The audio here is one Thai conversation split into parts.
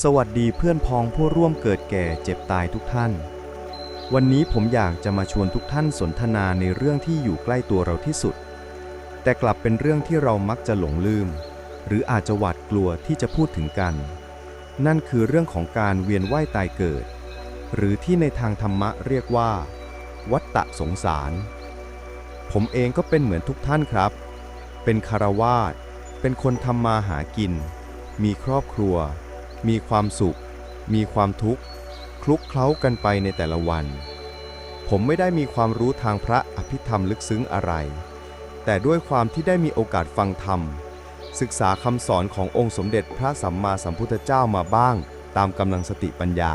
สวัสดีเพื่อนพ้องผู้ร่วมเกิดแก่เจ็บตายทุกท่าน วันนี้ผมอยากจะมาชวนทุกท่านสนทนาในเรื่องที่อยู่ใกล้ตัวเราที่สุด แต่กลับเป็นเรื่องที่เรามักจะหลงลืม หรืออาจจะหวาดกลัวที่จะพูดถึงกัน นั่นคือเรื่องของการเวียนว่ายตายเกิด หรือที่ในทางธรรมะเรียกว่า วัฏฏะสงสาร ผมเองก็เป็นเหมือนทุกท่านครับ เป็นคารวาสเป็นคนทำมาหากิน มีครอบครัว มีความสุข มีความทุกข์ คลุกเคล้ากันไปในแต่ละวัน ผมไม่ได้มีความรู้ทางพระอภิธรรมลึกซึ้งอะไร แต่ด้วยความที่ได้มีโอกาสฟังธรรม ศึกษาคำสอนขององค์สมเด็จพระสัมมาสัมพุทธเจ้ามาบ้าง ตามกำลังสติปัญญา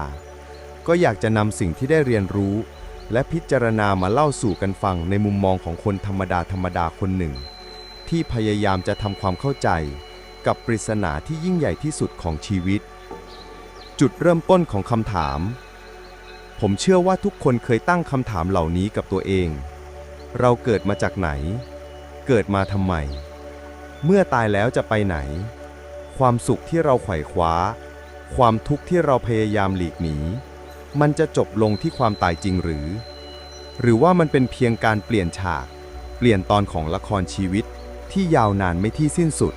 ก็อยากจะนำสิ่งที่ได้เรียนรู้ และพิจารณามาเล่าสู่กันฟังในมุมมองของคนธรรมดาธรรมดาคนหนึ่ง ที่พยายามจะทำความเข้าใจกับปริศนาที่ยิ่งใหญ่ที่สุดของชีวิต จุดเริ่มต้นของคำถาม ผมเชื่อว่าทุกคนเคยตั้งคำถามเหล่านี้กับตัวเอง เราเกิดมาจากไหน เกิดมาทำไม เมื่อตายแล้วจะไปไหน ความสุขที่เราไขว่คว้า ความทุกข์ที่เราพยายามหลีกหนี มันจะจบลงที่ความตายจริงหรือ หรือว่ามันเป็นเพียงการเปลี่ยนฉาก เปลี่ยนตอนของละครชีวิตที่ยาวนานไม่ที่สิ้นสุด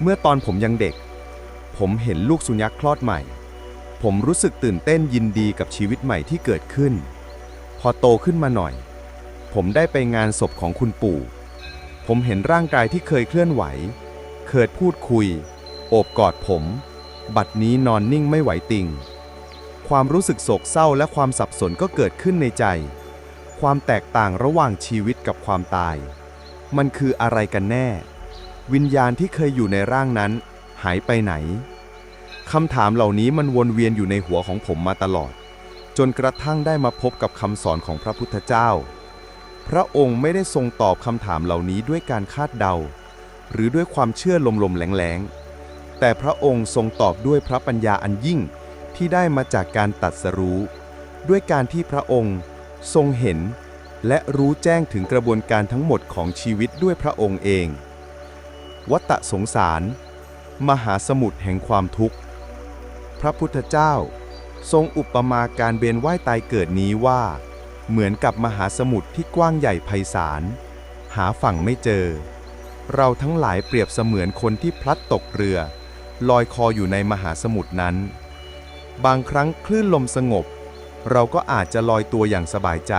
เมื่อตอนผมยังเด็ก ผมเห็นลูกสุนัขคลอดใหม่ ผมรู้สึกตื่นเต้นยินดีกับชีวิตใหม่ที่เกิดขึ้น พอโตขึ้นมาหน่อย ผมได้ไปงานศพของคุณปู่ ผมเห็นร่างกายที่เคยเคลื่อนไหว เคยพูดคุย โอบกอดผม บัดนี้นอนนิ่งไม่ไหวติง ความรู้สึกโศกเศร้าและความสับสนก็เกิดขึ้นในใจ ความแตกต่างระหว่างชีวิตกับความตาย มันคืออะไรกันแน่ วิญญาณที่เคยอยู่ในร่างนั้น หายไปไหนคำถามเหล่านี้มันวนเวียนอยู่ในหัวของผมมาตลอด จนกระทั่งได้มาพบกับคำสอนของพระพุทธเจ้า พระองค์ไม่ได้ทรงตอบคำถามเหล่านี้ด้วยการคาดเดา หรือด้วยความเชื่อลมๆแหลงๆ แต่พระองค์ทรงตอบด้วยพระปัญญาอันยิ่งที่ได้มาจากการตัดสรู้ ด้วยการที่พระองค์ทรงเห็น และรู้แจ้งถึงกระบวนการทั้งหมดของชีวิตด้วยพระองค์เอง วัตะสงสาร มหาสมุทรแห่งความทุกข์ พระพุทธเจ้า ทรงอุปมาการเวียนว่ายตายเกิดนี้ว่า เหมือนกับมหาสมุทรที่กว้างใหญ่ไพศาล หาฝั่งไม่เจอ เราทั้งหลายเปรียบเสมือนคนที่พลัดตกเรือ ลอยคออยู่ในมหาสมุทรนั้น บางครั้งคลื่นลมสงบ เราก็อาจจะลอยตัวอย่างสบายใจ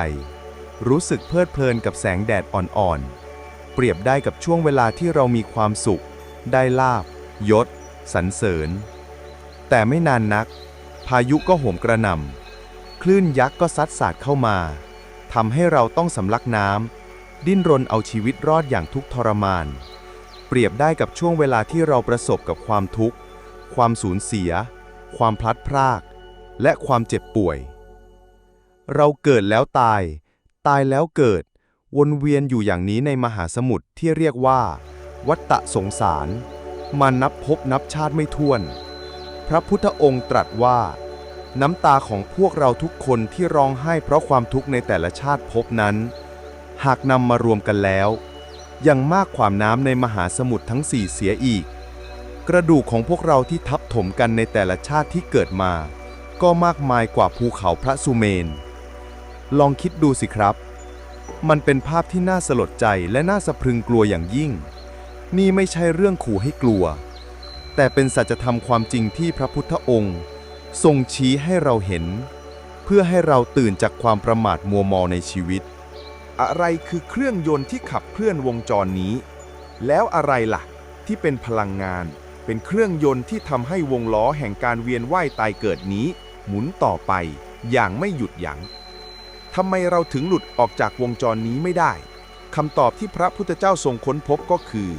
รู้สึกเพลิดเพลินกับแสงแดดอ่อนๆ เปรียบได้กับช่วงเวลาที่เรามีความสุข ได้ลาบ ยศ สรรเสริญ แต่ไม่นานนัก พายุก็โหมกระหน่ำ คลื่นยักษ์ก็ซัดสาดเข้ามาทำให้เราต้องสำลักน้ำดิ้นรนเอาชีวิตรอดอย่างทุกข์ทรมาน เปรียบได้กับช่วงเวลาที่เราประสบกับความทุกข์ ความสูญเสีย ความพลัดพราก และความเจ็บป่วย เราเกิดแล้วตาย ตายแล้วเกิด วนเวียนอยู่อย่างนี้ในมหาสมุทรที่เรียกว่า วัฏฏะสงสาร มานับพบนับชาติไม่ถ้วน พระพุทธองค์ตรัสว่า น้ำตาของพวกเราทุกคนที่ร้องไห้เพราะความทุกข์ในแต่ละชาติภพนั้น หากนำมารวมกันแล้ว ยังมากความน้ำในมหาสมุทรทั้งสี่เสียอีก กระดูกของพวกเราที่ทับถมกันในแต่ละชาติที่เกิดมา ก็มากมายกว่าภูเขาพระสุเมน ลองคิดดูสิครับ มันเป็นภาพที่น่าสลดใจและน่าสะพรึงกลัวอย่างยิ่ง นี่ไม่ใช่เรื่องขู่ให้กลัว แต่เป็นสัจธรรมความจริงที่พระพุทธองค์ ทรงชี้ให้เราเห็น เพื่อให้เราตื่นจากความประมาทมัวมอในชีวิต อะไรคือเครื่องยนต์ที่ขับเคลื่อนวงจรนี้ แล้วอะไรล่ะ ที่เป็นพลังงาน เป็นเครื่องยนต์ที่ทำให้วงล้อแห่งการเวียนว่ายตายเกิดนี้ หมุนต่อไปอย่างไม่หยุดยัง้งทำไมเราถึงหลุดออกจากวงจรนี้ไม่ได้คำตอบที่พระพุทธเจ้าทรงค้นพบก็คือ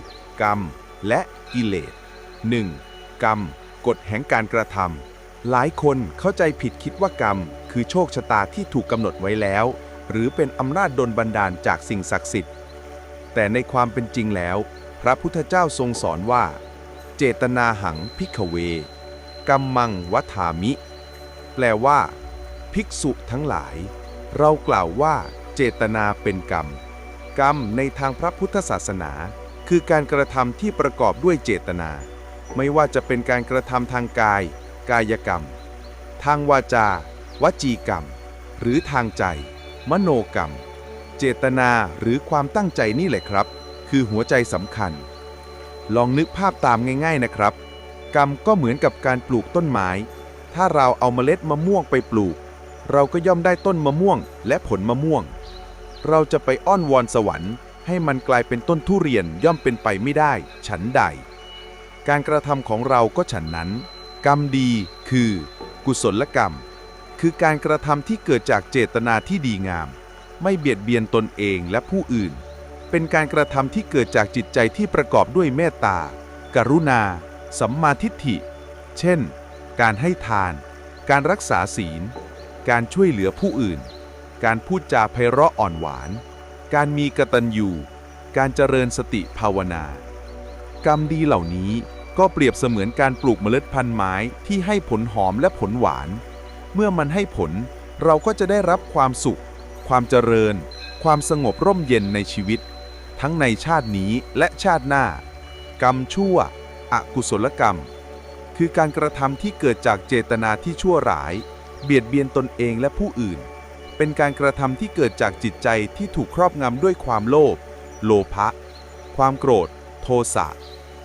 กรรม และกิเลส 1. กรรม กฎแห่งการกระทำหลายคนเข้าใจผิดคิดว่ากรรม คือโชคชะตาที่ถูกกำหนดไว้แล้ว หรือเป็นอำนาจดลบันดาลจากสิ่งศักดิ์สิทธิ์ แต่ในความเป็นจริงแล้ว พระพุทธเจ้าทรงสอนว่า เจตนาหังพิกเว กัมมังวัฏามิ แปลว่า ภิกษุทั้งหลาย เรากล่าวว่า เจตนาเป็นกรรม กรรมในทางพระพุทธศาสนา คือการกระทำที่ประกอบด้วยเจตนา ไม่ว่าจะเป็นการกระทำทางกาย กายกรรม ทางวาจาวจีกรรม หรือทางใจ มโนกรรม เจตนาหรือความตั้งใจนี่แหละครับ คือหัวใจสำคัญ ลองนึกภาพตามง่ายๆนะครับ กรรมก็เหมือนกับการปลูกต้นไม้ ถ้าเราเอาเมล็ดมะม่วงไปปลูก เราก็ย่อมได้ต้นมะม่วงและผลมะม่วง เราจะไปอ้อนวอนสวรรค์ ให้มันกลายเป็นต้นทุเรียนย่อมเป็นไปไม่ได้ ฉันใด การกระทำของเราก็ฉันนั้น กรรมดีคือ กุศลกรรม คือการกระทำที่เกิดจากเจตนาที่ดีงาม ไม่เบียดเบียนตนเองและผู้อื่น เป็นการกระทำที่เกิดจากจิตใจที่ประกอบด้วยเมตตา กรุณา สัมมาทิฏฐิ เช่น การให้ทาน การรักษาศีล การช่วยเหลือผู้อื่น การพูดจาไพเราะอ่อนหวาน การมีกตัญญูการเจริญสติภาวนา กรรมดีเหล่านี้ก็เปรียบเสมือนการปลูกเมล็ดพันธุ์ไม้ที่ให้ผลหอมและผลหวาน เมื่อมันให้ผลเราก็จะได้รับความสุข ความเจริญ ความสงบร่มเย็นในชีวิต ทั้งในชาตินี้และชาติหน้า กรรมชั่ว อกุศลกรรม คือการกระทำที่เกิดจากเจตนาที่ชั่วร้าย เบียดเบียนตนเองและผู้อื่น เป็นการกระทำที่เกิดจากจิตใจที่ถูกครอบงำด้วยความโลภ โลภะ ความโกรธ โทสะ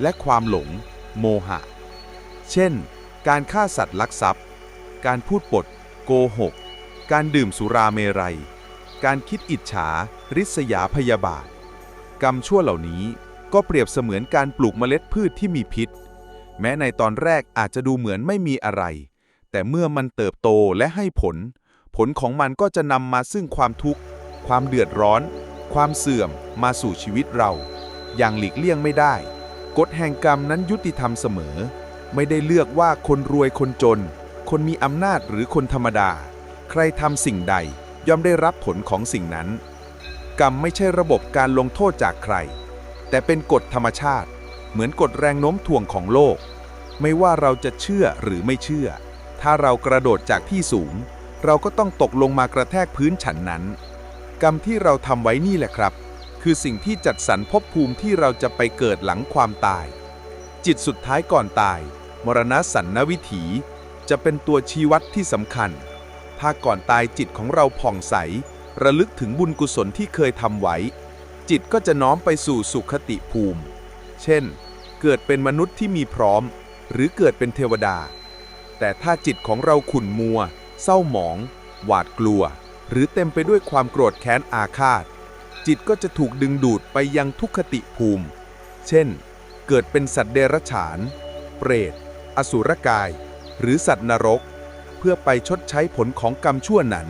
และความหลง โมหะ เช่น การฆ่าสัตว์ลักทรัพย์ การพูดปด โกหก การดื่มสุราเมรัย การคิดอิจฉา ริษยาพยาบาท กรรมชั่วเหล่านี้ก็เปรียบเสมือนการปลูกเมล็ดพืชที่มีพิษ แม้ในตอนแรกอาจจะดูเหมือนไม่มีอะไร แต่เมื่อมันเติบโตและให้ผล ผลของมันก็จะนำมาซึ่งความทุกข์ ความเดือดร้อน ความเสื่อมมาสู่ชีวิตเรา อย่างหลีกเลี่ยงไม่ได้ กฎแห่งกรรมนั้นยุติธรรมเสมอ ไม่ได้เลือกว่าคนรวยคนจน คนมีอำนาจหรือคนธรรมดา ใครทำสิ่งใดย่อมได้รับผลของสิ่งนั้น กรรมไม่ใช่ระบบการลงโทษจากใคร แต่เป็นกฎธรรมชาติ เหมือนกฎแรงโน้มถ่วงของโลก ไม่ว่าเราจะเชื่อหรือไม่เชื่อ ถ้าเรากระโดดจากที่สูง เราก็ต้องตกลงมากระแทกพื้นฉันนั้น กรรมที่เราทำไว้นี่แหละครับ คือสิ่งที่จัดสรรภพภูมิที่เราจะไปเกิดหลังความตาย จิตสุดท้ายก่อนตาย มรณะสันนวิถี จะเป็นตัวชี้วัดที่สำคัญ ถ้าก่อนตายจิตของเราผ่องใส ระลึกถึงบุญกุศลที่เคยทำไว้ จิตก็จะน้อมไปสู่สุขติภูมิ เช่น เกิดเป็นมนุษย์ที่มีพร้อม หรือเกิดเป็นเทวดา แต่ถ้าจิตของเราขุ่นมัว เศร้าหมอง หวาดกลัว หรือเต็มไปด้วยความโกรธแค้นอาฆาต จิตก็จะถูกดึงดูดไปยังทุกขติภูมิ เช่น เกิดเป็นสัตว์เดรัจฉาน เปรต อสุรกาย หรือสัตว์นรก เพื่อไปชดใช้ผลของกรรมชั่วนั้น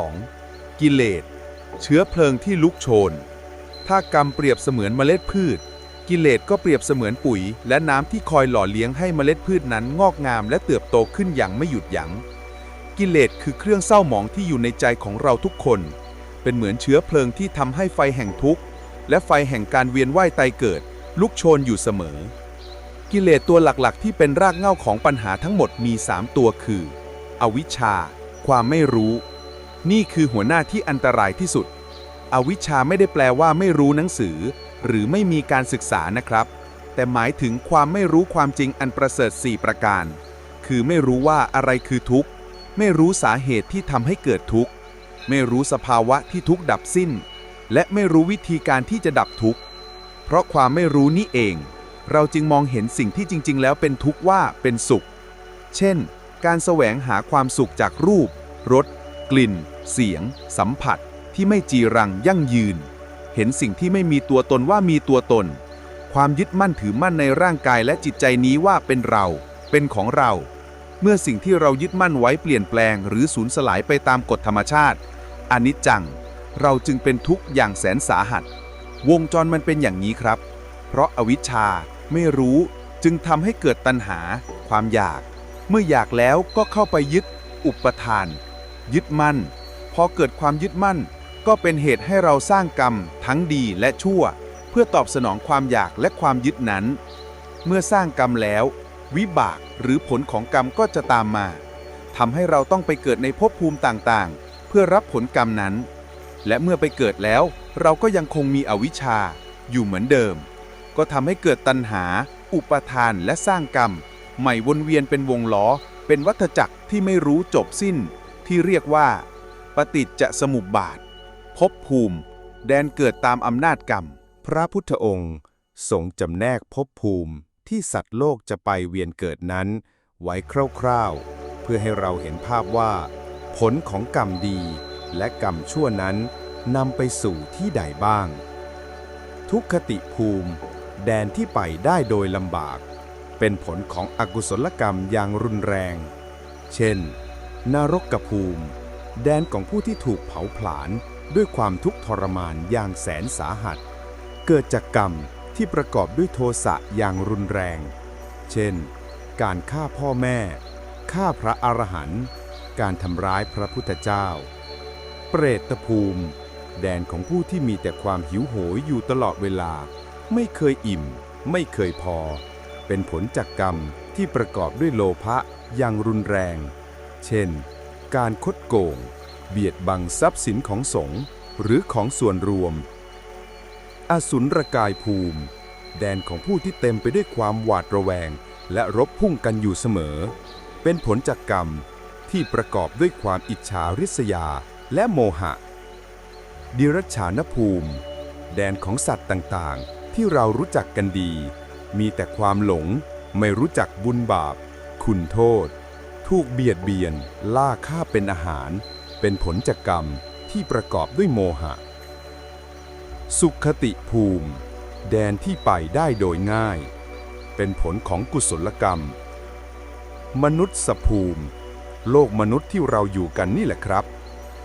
2. กิเลส เชื้อเพลิงที่ลุกโชน ถ้ากรรมเปรียบเสมือนเมล็ดพืช กิเลสก็เปรียบเสมือนปุ๋ย และน้ำที่คอยหล่อเลี้ยงให้เมล็ดพืชนั้นงอกงามและเติบโตขึ้นอย่างไม่หยุดยัง้ง กิเลสคือเครื่องเศร้าหมองที่อยู่ในใจของเราทุกคน เป็นเหมือนเชื้อเพลิงที่ทำให้ไฟแห่งทุกข์ และไฟแห่งการเวียนว่ายตายเกิด ลุกโชนอยู่เสมอ กิเลสตัวหลักๆ ที่เป็นรากเหง้าของปัญหาทั้งหมดมี 3 ตัวคือ อวิชชา ความไม่รู้ นี่คือหัวหน้าที่อันตรายที่สุด อวิชชาไม่ได้แปลว่าไม่รู้หนังสือ หรือไม่มีการศึกษานะครับ แต่หมายถึงความไม่รู้ความจริงอันประเสริฐ4ประการ คือไม่รู้ว่าอะไรคือทุกข์ ไม่รู้สาเหตุที่ทำให้เกิดทุกข์ ไม่รู้สภาวะที่ทุกข์ดับสิ้น และไม่รู้วิธีการที่จะดับทุกข์ เพราะความไม่รู้นี่เอง เราจึงมองเห็นสิ่งที่จริง ๆ แล้วเป็นทุกข์ว่าเป็นสุข เช่น การแสวงหาความสุขจากรูป รส กลิ่น เสียง สัมผัส ที่ไม่จีรังยั่งยืน เห็นสิ่งที่ไม่มีตัวตนว่ามีตัวตน ความยึดมั่นถือมั่นในร่างกายและจิตใจนี้ว่าเป็นเรา เป็นของเรา เมื่อสิ่งที่เรายึดมั่นไว้เปลี่ยนแปลงหรือสูญสลายไปตามกฎธรรมชาติอนิจจัง เราจึงเป็นทุกข์อย่างแสนสาหัส วงจรมันเป็นอย่างนี้ครับ เพราะอวิชชาไม่รู้จึงทำให้เกิดตัณหา ความอยาก เมื่ออยากแล้วก็เข้าไปยึด อุปทาน ยึดมั่น พอเกิดความยึดมั่น ก็เป็นเหตุให้เราสร้างกรรม ทั้งดีและชั่ว เพื่อตอบสนองความอยากและความยึดนั้น เมื่อสร้างกรรมแล้ว วิบากหรือผลของกรรมก็จะตามมาทำให้เราต้องไปเกิดในภพภูมิต่างๆ เพื่อรับผลกรรมนั้น และเมื่อไปเกิดแล้ว เราก็ยังคงมีอวิชชา อยู่เหมือนเดิม ก็ทำให้เกิดตัณหา อุปทานและสร้างกรรม ใหม่วนเวียนเป็นวงล้อ เป็นวัฏจักรที่ไม่รู้จบสิ้น ที่เรียกว่า ปฏิจจสมุปบาทภพภูมิ แดนเกิดตามอำนาจกรรม พระพุทธองค์ทรงจำแนกภพภูมิ ที่สัตว์โลกจะไปเวียนเกิดนั้น ไว้คร่าวๆ เพื่อให้เราเห็นภาพว่า ผลของกรรมดีและกรรมชั่วนั้นนำไปสู่ที่ใดบ้าง ทุกขติภูมิ แดนที่ไปได้โดยลำบาก เป็นผลของอกุศลกรรมอย่างรุนแรง เช่น นรกภูมิ แดนของผู้ที่ถูกเผาผลาญด้วยความทุกข์ทรมานอย่างแสนสาหัส เกิดจากกรรม ที่ประกอบด้วยโทสะอย่างรุนแรง เช่น การฆ่าพ่อแม่ ฆ่าพระอรหันต์ การทำร้ายพระพุทธเจ้า เปรตภูมิ แดนของผู้ที่มีแต่ความหิวโหยอยู่ตลอดเวลา ไม่เคยอิ่ม ไม่เคยพอ เป็นผลจากกรรมที่ประกอบด้วยโลภะอย่างรุนแรง เช่น การคดโกง เบียดบังทรัพย์สินของสงฆ์หรือของส่วนรวม อสุรกายภูมิ แดนของผู้ที่เต็มไปด้วยความหวาดระแวง และรบพุ่งกันอยู่เสมอ เป็นผลจากกรรมที่ประกอบด้วยความอิจฉาริษยาและโมหะ ดิรัจฉานภูมิ แดนของสัตว์ต่างๆ ที่เรารู้จักกันดี มีแต่ความหลง ไม่รู้จักบุญบาป คุณโทษ ถูกเบียดเบียน ล่าฆ่าเป็นอาหาร เป็นผลจากกรรมที่ประกอบด้วยโมหะ สุขติภูมิ แดนที่ไปได้โดยง่าย เป็นผลของกุศลกรรม มนุษย์สภูมิ โลกมนุษย์ที่เราอยู่กันนี่แหละครับ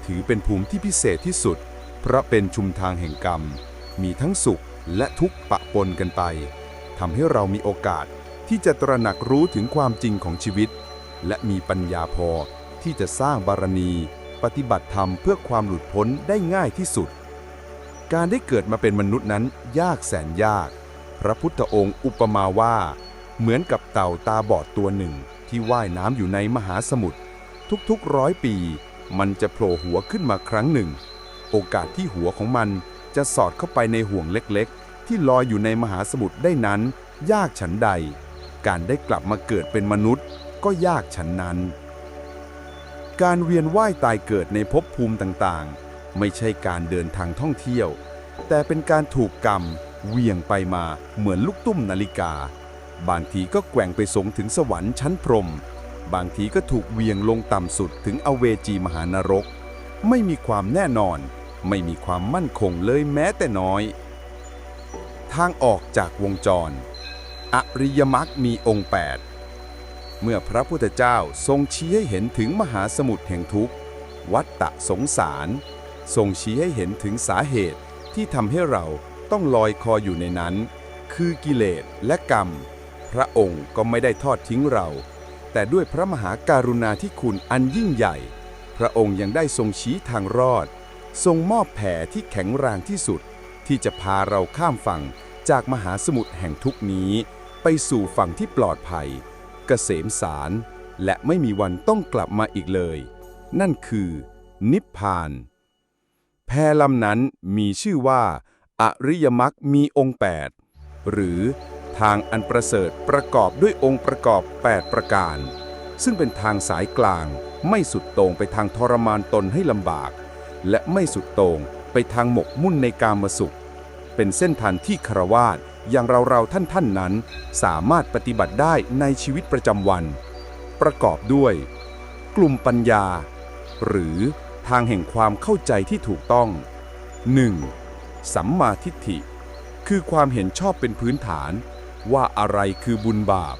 ถือเป็นภูมิที่พิเศษที่สุด เพราะเป็นชุมทางแห่งกรรม มีทั้งสุขและทุกข์ปะปนกันไปทำให้เรามีโอกาสที่จะตระหนักรู้ถึงความจริงของชีวิต และมีปัญญาพอที่จะสร้างบารมี ปฏิบัติธรรมเพื่อความหลุดพ้นได้ง่ายที่สุด การได้เกิดมาเป็นมนุษย์นั้นยากแสนยาก พระพุทธองค์อุปมาว่า เหมือนกับเต่าตาบอดตัวหนึ่งที่ว่ายน้ำอยู่ในมหาสมุทรทุกๆร้อยปี มันจะโผล่หัวขึ้นมาครั้งหนึ่ง โอกาสที่หัวของมันจะสอดเข้าไปในห่วงเล็กๆ ที่ลอยอยู่ในมหาสมุทรได้นั้น ยากฉันใด การได้กลับมาเกิดเป็นมนุษย์ ก็ยากฉันนั้น การเวียนว่ายตายเกิดในภพภูมิต่างๆ ไม่ใช่การเดินทางท่องเที่ยว แต่เป็นการถูกกรรมเวียงไปมาเหมือนลูกตุ้มนาฬิกา บางทีก็แกว่งไปสงถึงสวรรค์ชั้นพรม บางทีก็ถูกเวียงลงต่ำสุดถึงอเวจีมหานรก ไม่มีความแน่นอน ไม่มีความมั่นคงเลยแม้แต่น้อย ทางออกจากวงจร อริยมรรคมีองค์ 8 เมื่อพระพุทธเจ้าทรงชี้ให้เห็นถึงมหาสมุทรแห่งทุกข์ วัฏฏะสงสาร ทรงชี้ให้เห็นถึงสาเหตุที่ทำให้เราต้องลอยคออยู่ในนั้น คือกิเลสและกรรม พระองค์ก็ไม่ได้ทอดทิ้งเรา แต่ด้วยพระมหาการุณาธิคุณอันยิ่งใหญ่ พระองค์ยังได้ทรงชี้ทางรอด ทรงมอบแผ่ที่แข็งแรงที่สุด ที่จะพาเราข้ามฝั่งจากมหาสมุทรแห่งทุกนี้ ไปสู่ฝั่งที่ปลอดภัย เกษมสาร และไม่มีวันต้องกลับมาอีกเลย นั่นคือ นิพพาน แพลำนั้นมีชื่อว่า อริยมรรคมีองค์ 8 หรือทางอันประเสริฐประกอบด้วยองค์ประกอบ 8 ประการ ซึ่งเป็นทางสายกลาง ไม่สุดโต่งไปทางทรมานตนให้ลำบาก และไม่สุดโต่งไปทางหมกมุ่นในกามสุข เป็นเส้นทางที่ครวาสอย่างเราเราท่านท่านๆนั้น สามารถปฏิบัติได้ในชีวิตประจำวัน ประกอบด้วย กลุ่มปัญญา หรือ ทางแห่งความเข้าใจที่ถูกต้อง 1. สัมมาทิฏฐิ คือความเห็นชอบเป็นพื้นฐาน ว่าอะไรคือบุญบาป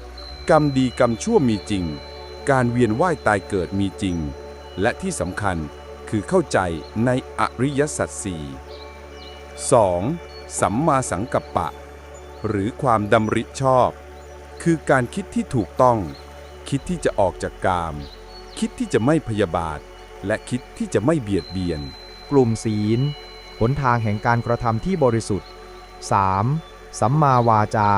กรรมดีกรรมชั่วมีจริง การเวียนว่ายตายเกิดมีจริง และที่สำคัญคือเข้าใจในอริยสัจสี่ 2. สัมมาสังกัปปะ หรือความดำริชอบ คือการคิดที่ถูกต้อง คิดที่จะออกจากกาม คิดที่จะไม่พยาบาท และคิดที่จะไม่เบียดเบียน กลุ่มศีล หนทางแห่งการกระทำที่บริสุทธิ์ 3. สัมมาวาจา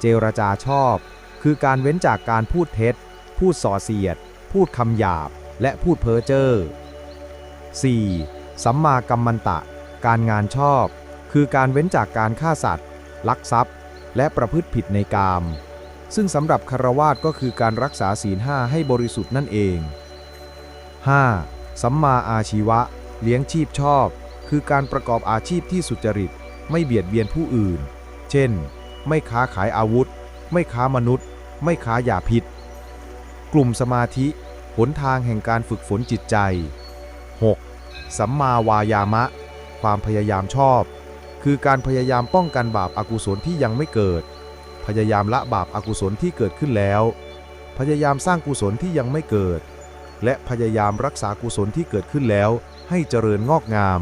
เจรจาชอบ คือการเว้นจากการพูดเท็จ พูดส่อเสียด พูดคำหยาบ และพูดเพ้อเจ้อ 4. สัมมากัมมันตะ การงานชอบ คือการเว้นจากการฆ่าสัตว์ ลักทรัพย์ และประพฤติผิดในกาม ซึ่งสำหรับคารวาสก็คือการรักษาศีลห้าให้บริสุทธิ์นั่นเอง 5. สัมมาอาชีวะ เลี้ยงชีพชอบ คือการประกอบอาชีพที่สุจริต ไม่เบียดเบียนผู้อื่น เช่น ไม่ค้าขายอาวุธ ไม่ค้ามนุษย์ ไม่ค้ายาพิษ กลุ่มสมาธิ หนทางแห่งการฝึกฝนจิตใจ 6. สัมมาวายามะ ความพยายามชอบ คือการพยายามป้องกันบาปอากุศลที่ยังไม่เกิด พยายามละบาปอากุศลที่เกิดขึ้นแล้ว พยายามสร้างกุศลที่ยังไม่เกิด และพยายามรักษากุศลที่เกิดขึ้นแล้วให้เจริญงอกงาม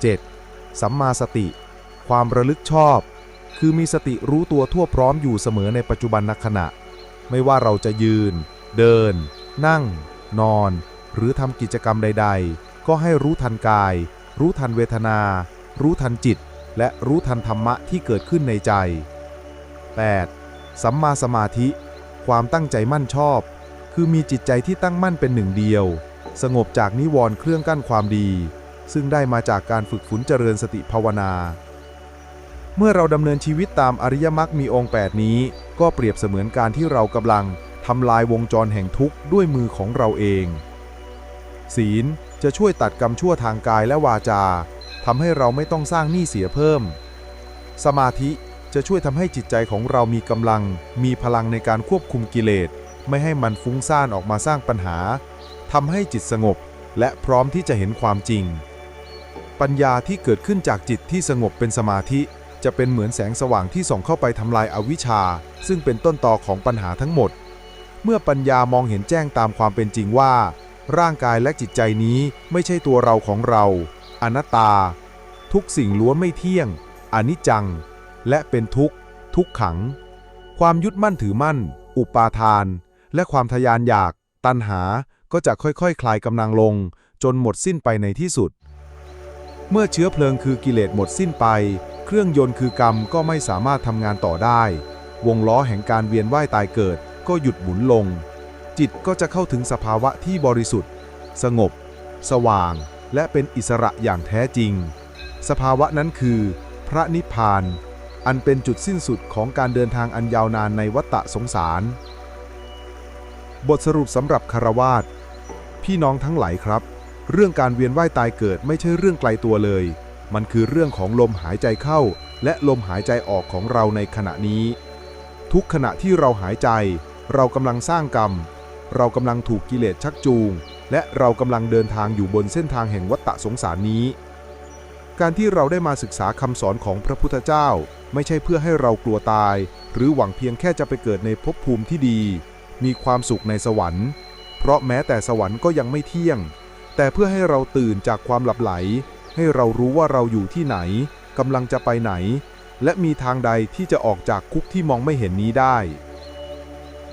7. สัมมาสติ ความระลึกชอบ คือมีสติรู้ตัวทั่วพร้อมอยู่เสมอในปัจจุบันนขณะ ไม่ว่าเราจะยืน เดิน นั่ง นอน หรือทำกิจกรรมใด ๆ ก็ให้รู้ทันกาย รู้ทันเวทนา รู้ทันจิต และรู้ทันธรรมะที่เกิดขึ้นในใจ 8. สัมมาสมาธิ ความตั้งใจมั่นชอบ คือมีจิตใจที่ตั้งมั่นเป็นหนึ่งเดียว สงบจากนิวรณ์เครื่องกั้นความดี ซึ่งได้มาจากการฝึกฝนเจริญสติภาวนา เมื่อเราดำเนินชีวิตตามอริยมรรคมีองค์ 8 นี้ ก็เปรียบเสมือนการที่เรากำลังทำลายวงจรแห่งทุกข์ด้วยมือของเราเอง ศีลจะช่วยตัดกรรมชั่วทางกายและวาจาทำให้เราไม่ต้องสร้างหนี้เสียเพิ่ม สมาธิจะช่วยทำให้จิตใจของเรามีกำลัง มีพลังในการควบคุมกิเลส ไม่ให้มันฟุ้งซ่านออกมาสร้างปัญหาทำให้จิตสงบ และพร้อมที่จะเห็นความจริง ปัญญาที่เกิดขึ้นจากจิตที่สงบเป็นสมาธิ จะเป็นเหมือนแสงสว่างที่ส่องเข้าไปทำลายอาวิชชา ซึ่งเป็นต้นตอของปัญหาทั้งหมด เมื่อปัญญามองเห็นแจ้งตามความเป็นจริงว่า ร่างกายและจิตใจนี้ไม่ใช่ตัวเราของเรา อนัตตา ทุกสิ่งล้วนไม่เที่ยง อนิจจัง และเป็นทุกข์ ทุกขัง ความยึดมั่นถือมั่น อุปาทาน และความทยานอยาก ตัณหาก็จะค่อยๆคคลายกำลังลง จนหมดสิ้นไปในที่สุด เมื่อเชื้อเพลิงคือกิเลสหมดสิ้นไป เครื่องยนต์คือกรรมก็ไม่สามารถทำงานต่อได้ วงล้อแห่งการเวียนว่ายตายเกิด ก็หยุดหมุนลง จิตก็จะเข้าถึงสภาวะที่บริสุทธิ์ สงบ สว่าง และเป็นอิสระอย่างแท้จริง สภาวะนั้นคือ พระนิพพาน อันเป็นจุดสิ้นสุดของการเดินทางอันยาวนานในวัฏฏะสงสาร บทสรุปสำหรับคารวาสพี่น้องทั้งหลายครับ เรื่องการเวียนว่ายตายเกิดไม่ใช่เรื่องไกลตัวเลย มันคือเรื่องของลมหายใจเข้า และลมหายใจออกของเราในขณะนี้ ทุกขณะที่เราหายใจ เรากำลังสร้างกรรม เรากำลังถูกกิเลสชักจูง และเรากำลังเดินทางอยู่บนเส้นทางแห่งวัฏฏะสงสารนี้ การที่เราได้มาศึกษาคำสอนของพระพุทธเจ้า ไม่ใช่เพื่อให้เรากลัวตาย หรือหวังเพียงแค่จะไปเกิดในภพภูมิที่ดี มีความสุขในสวรรค์ เพราะแม้แต่สวรรค์ก็ยังไม่เที่ยง แต่เพื่อให้เราตื่นจากความหลับไหล ให้เรารู้ว่าเราอยู่ที่ไหนกำลังจะไปไหน และมีทางใดที่จะออกจากคุกที่มองไม่เห็นนี้ได้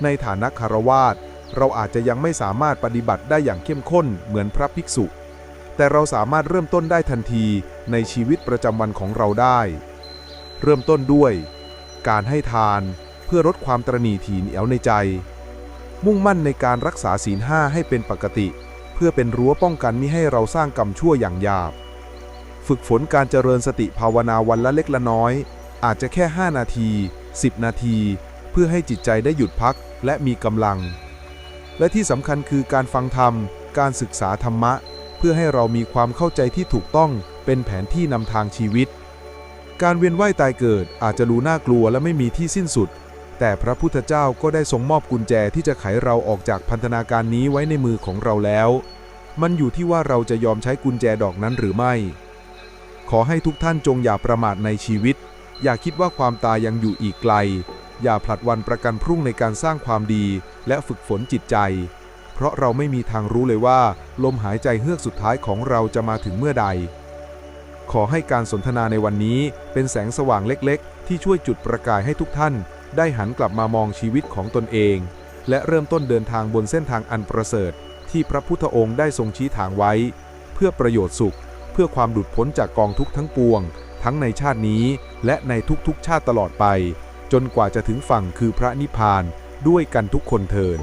ในฐานะคารวาสเราอาจจะยังไม่สามารถปฏิบัติได้อย่างเข้มข้นเหมือนพระภิกษุ แต่เราสามารถเริ่มต้นได้ทันทีในชีวิตประจำวันของเราได้ เริ่มต้นด้วย การให้ทานเพื่อลดความตรณีถีเหนียวในใจ มุ่งมั่นในการรักษาศีลห้าให้เป็นปกติ เพื่อเป็นรั้วป้องกันมิให้เราสร้างกรรมชั่วอย่างหยาบ ฝึกฝนการเจริญสติภาวนาวันละเล็กละน้อย อาจจะแค่ 5 นาที 10 นาที เพื่อให้จิตใจได้หยุดพักและมีกำลัง และที่สำคัญคือการฟังธรรม การศึกษาธรรมะ เพื่อให้เรามีความเข้าใจที่ถูกต้องเป็นแผนที่นำทางชีวิต การเวียนว่ายตายเกิดอาจจะรู้น่ากลัวและไม่มีที่สิ้นสุด แต่พระพุทธเจ้าก็ได้ทรงมอบกุญแจที่จะไขเราออกจากพันธนาการนี้ไว้ในมือของเราแล้ว มันอยู่ที่ว่าเราจะยอมใช้กุญแจดอกนั้นหรือไม่ ขอให้ทุกท่านจงอย่าประมาทในชีวิต อย่าคิดว่าความตายยังอยู่อีกไกล อย่าผลัดวันประกันพรุ่งในการสร้างความดีและฝึกฝนจิตใจ เพราะเราไม่มีทางรู้เลยว่า ลมหายใจเฮือกสุดท้ายของเราจะมาถึงเมื่อใด ขอให้การสนทนาในวันนี้เป็นแสงสว่างเล็กๆ ที่ช่วยจุดประกายให้ทุกท่าน ได้หันกลับมามองชีวิตของตนเอง และเริ่มต้นเดินทางบนเส้นทางอันประเสริฐ ที่พระพุทธองค์ได้ทรงชี้ทางไว้ เพื่อประโยชน์สุข เพื่อความหลุดพ้นจากกองทุกข์ทั้งปวง ทั้งในชาตินี้ และในทุกๆชาติตลอดไป จนกว่าจะถึงฝั่งคือพระนิพพานด้วยกันทุกคนเทิน